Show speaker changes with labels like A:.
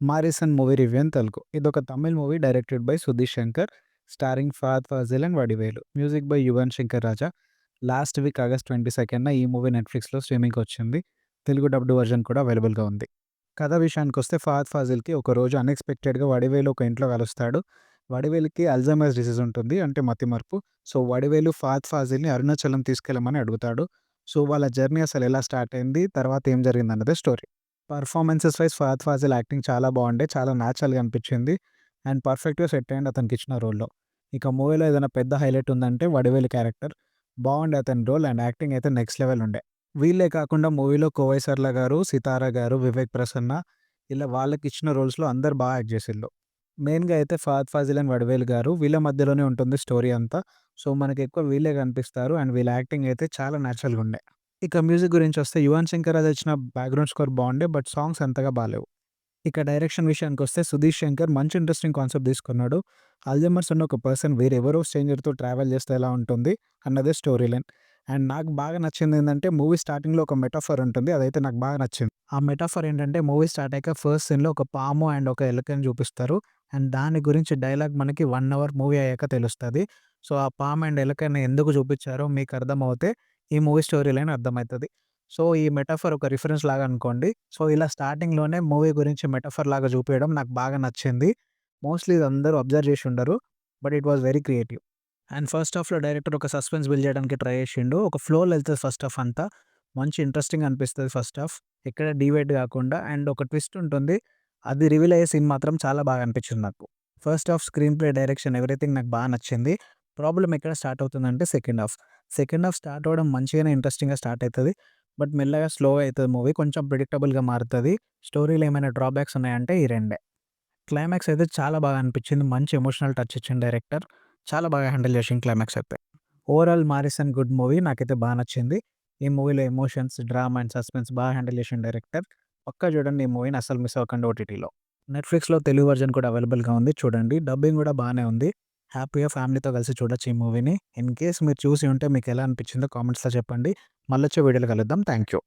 A: Morrison movie review అని తెలుగు. ఒక Tamil movie directed by Sudheer Sankar starring Fahadh Faasil and Vadivelu music by Yuvan Shankar Raja last week August twenty సెకండ్న ఈ movie నెట్ఫ్లిక్స్లో స్ట్రీమింగ్కి వచ్చింది. Telugu dubbed version కూడా అవైలబుల్గా ఉంది. కథ విషయానికి వస్తే ఫాద్ ఫాజిల్కి ఒక రోజు అన్ఎక్స్పెక్టెడ్గా వడివేలు ఒక ఇంట్లో కలుస్తాడు. వడివేలుకి అల్జమైజ్ డిసీజ్ ఉంటుంది అంటే మతిమరుపు సో వడివేలు ఫాద్ ఫాజిల్ని అరుణాచలం తీసుకెళ్ళమని అడుగుతాడు. సో వాళ్ళ జర్నీ అసలు ఎలా స్టార్ట్ అయింది తర్వాత ఏం జరిగింది అన్నదే story performances wise Fahadh Faasil acting చాలా బాగుండే చాలా న్యాచురల్గా అనిపించింది. అండ్ పర్ఫెక్ట్గా సెట్ అయ్యింది అతనికి ఇచ్చిన రోల్లో ఇక మూవీలో ఏదైనా పెద్ద హైలైట్ ఉందంటే వడివేలు క్యారెక్టర్ బాగుండే అతని రోల్ అండ్ యాక్టింగ్ అయితే నెక్స్ట్ లెవెల్ ఉండే. వీళ్ళే కాకుండా మూవీలో కోవై సర్ల గారు సితారా గారు వివేక్ ప్రసన్న ఇలా వాళ్ళకి ఇచ్చిన రోల్స్లో అందరు బాగా యాక్ట్ చేసిళ్ళు. మెయిన్గా అయితే ఫాద్ ఫాజిల్ అండ్ వడివేలు గారు వీళ్ళ మధ్యలోనే ఉంటుంది స్టోరీ అంతా. సో మనకి ఎక్కువ వీళ్ళే కనిపిస్తారు అండ్ వీళ్ళ యాక్టింగ్ అయితే చాలా న్యాచురల్గా ఉండే. ఇక మ్యూజిక్ గురించి వస్తే యువన్ శంకర్ అది వచ్చిన బ్యాక్గ్రౌండ్ స్కోర్ బాగుండే బట్ సాంగ్స్ అంతగా బాగాలేవు ఇక డైరెక్షన్ విషయానికి వస్తే సుధీర్ శంకర్ మంచి ఇంట్రెస్టింగ్ కాన్సెప్ట్ తీసుకున్నాడు. అల్జమర్స్ ఉన్న ఒక పర్సన్ వేరెవరో స్ట్రేంజర్తో ట్రావెల్ చేస్తే ఎలా ఉంటుంది అన్నదే స్టోరీ లైన్. అండ్ నాకు బాగా నచ్చింది ఏంటంటే మూవీ స్టార్టింగ్లో ఒక మెటాఫర్ ఉంటుంది అదైతే నాకు బాగా నచ్చింది. ఆ మెటాఫర్ ఏంటంటే మూవీ స్టార్ట్ అయ్యాక ఫస్ట్ సీన్లో ఒక పాము అండ్ ఒక ఎలుకని చూపిస్తారు. అండ్ దాని గురించి డైలాగ్ మనకి వన్ అవర్ మూవీ అయ్యాక తెలుస్తుంది. సో ఆ పామ్ అండ్ ఎలుకని ఎందుకు చూపించారో మీకు అర్థమవుతే ఈ మూవీ స్టోరీ లైన్ అర్థమవుతుంది. సో ఈ మెటాఫర్ ఒక రిఫరెన్స్ లాగా అనుకోండి. సో ఇలా స్టార్టింగ్లోనే మూవీ గురించి మెటాఫర్ లాగా చూపించడం నాకు బాగా నచ్చింది. మోస్ట్లీ ఇది అందరూ అబ్జర్వ్ చేసి ఉండరు. But it was very creative. And first హాఫ్లో డైరెక్టర్ ఒక సస్పెన్స్ బిల్డ్ చేయడానికి ట్రై చేసిండు. ఒక ఫ్లోలో వెళ్తుంది ఫస్ట్ హాఫ్ అంతా. మంచి ఇంట్రెస్టింగ్ అనిపిస్తుంది ఫస్ట్ హాఫ్. ఎక్కడ డివైడ్ కాకుండా అండ్ ఒక ట్విస్ట్ ఉంటుంది. అది రివీల్ అయ్యే సీన్ మాత్రం చాలా బాగా అనిపించింది నాకు. First half screenplay direction everything నాకు బాగా నచ్చింది. ప్రాబ్లం ఎక్కడ స్టార్ట్ అవుతుందంటే second half. Second half start అవ్వడం మంచిగానే ఇంట్రెస్టింగ్గా స్టార్ట్ అవుతుంది బట్ మెల్లగా స్లో అవుతుంది మూవీ. కొంచెం ప్రిడిక్టబుల్గా మారుతుంది. స్టోరీలో ఏమైనా డ్రాబ్యాక్స్ ఉన్నాయంటే ఈ రెండే. క్లైమాక్స్ అయితే చాలా బాగా అనిపించింది. మంచి ఎమోషనల్ టచ్ ఇచ్చింది డైరెక్టర్. చాలా బాగా హ్యాండిల్ చేసింది క్లైమాక్స్ అయితే. Overall Maareesan good movie. నాకైతే బాగా నచ్చింది. ఈ మూవీలో ఎమోషన్స్ డ్రామా అండ్ సస్పెన్స్ బాగా హ్యాండిల్ చేసిన డైరెక్టర్. పక్కా చూడండి ఈ మూవీని అసలు మిస్ అవ్వకండి ఓటీటీలో. నెట్ఫ్లిక్స్లో తెలుగు వర్జన్ కూడా అవైలబుల్గా ఉంది. చూడండి. డబ్బింగ్ కూడా బాగానే ఉంది. హ్యాపీగా ఫ్యామిలీతో కలిసి చూడొచ్చు ఈ మూవీని. ఇన్ కేస్ మీరు చూసి ఉంటే మీకు ఎలా అనిపించిందో కామెంట్స్లో చెప్పండి. మళ్ళీ వచ్చే వీడియోలో కలుద్దాం. Thank you